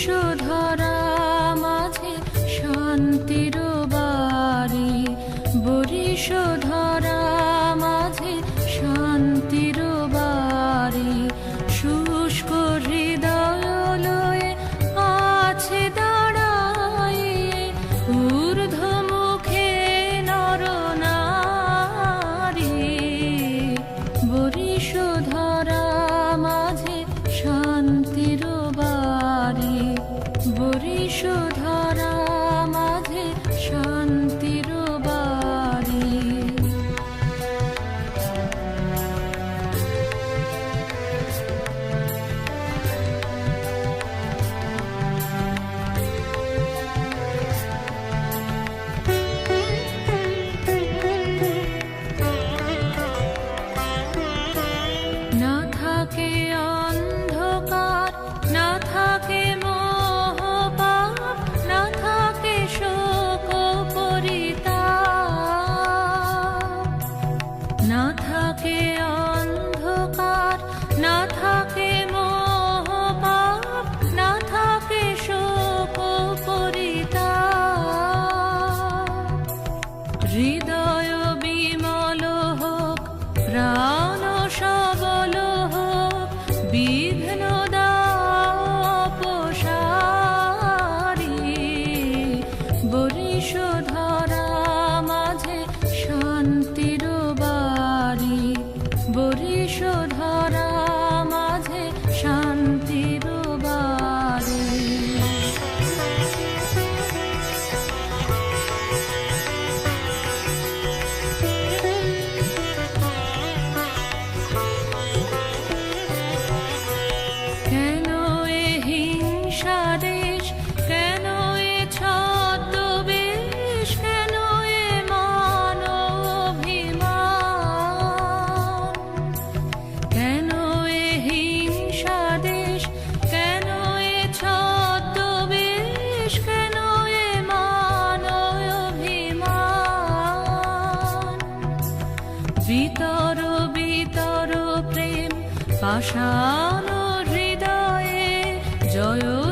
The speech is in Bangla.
should না থাকে বিতর প্রেম পাষাণ হৃদয়ে জয়